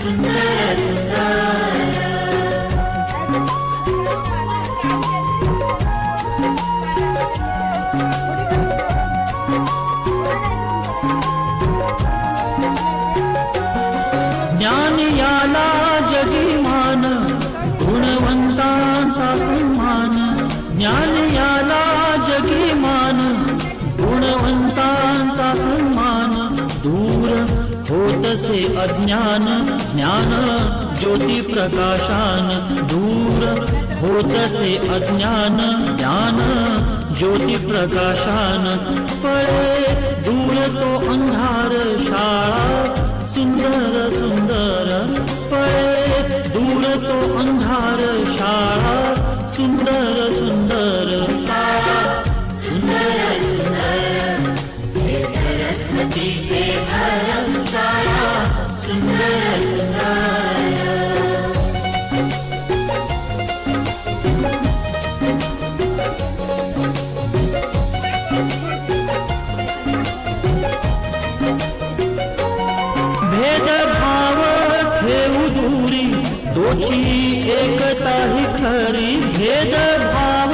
सुंदर होतसे अज्ञान ज्ञान ज्योती प्रकाशान दूर। होतसे अज्ञान ज्ञान ज्योती प्रकाशान पळे दूर तो अंधार शाळा भेदभाव ठेवू दूरी. दोषी एकता ही खरी. भेदभाव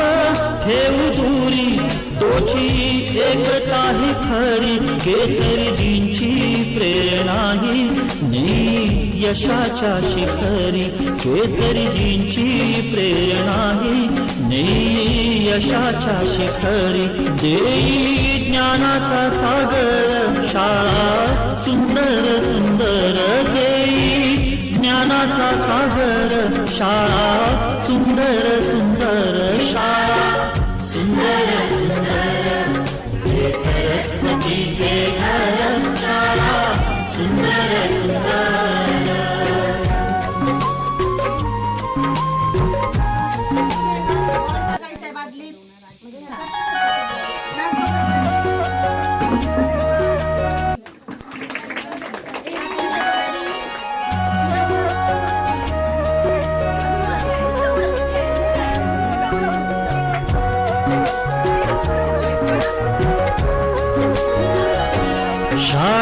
ठेवू दूरी. दोषी एकता ही खरी. केसरीजींची प्रेरणा ही नेई यशाच्या शिखरी. केसरीजींची प्रेरणा ही नेई यशाच्या शिखरी. देई ज्ञानाचा सागर शाळा सुंदर शाळा सुंदर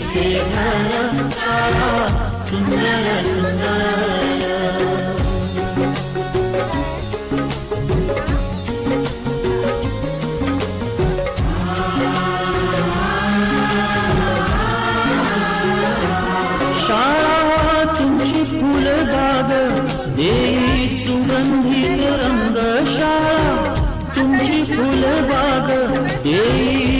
सरस्वतीचे घर शाळा सुंदर सुंदर शाळा तुमची फुलबाग देई सुगंधित रंग शाळा तुमची फुलबाग देई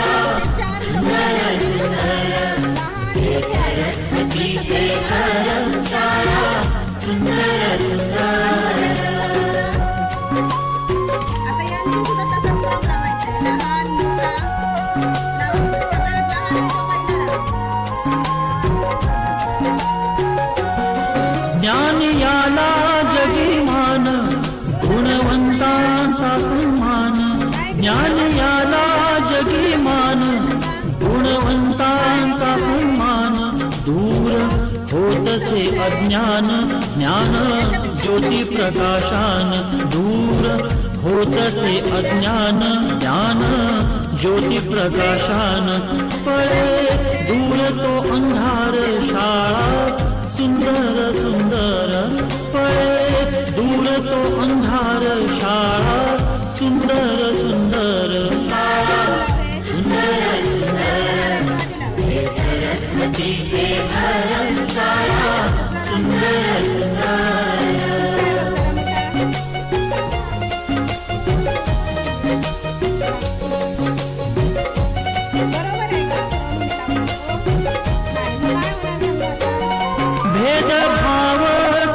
Sinceres, होतसे अज्ञान ज्ञान ज्योती प्रकाशान दूर होतसे अज्ञान ज्ञान ज्योती प्रकाशान पळे दूर तो अंधार शाळा भेदभाव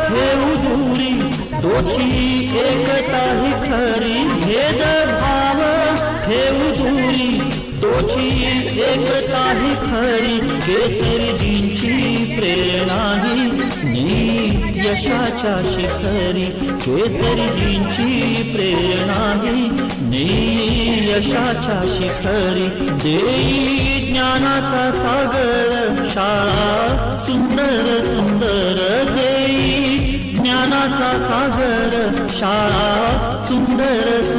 ठेवू दूरी तोची एकता ही खरी. भेदभाव ठेवू दूरी तोची एकता ही खरी. केसरीजींची प्रेरणा यशाच्या शिखरी केसरीजींची प्रेरणा नेई यशाच्या शिखरी देई ज्ञानाचा सागर शाळा सुंदर सुंदर देई ज्ञानाचा सागर शाळा सुंदर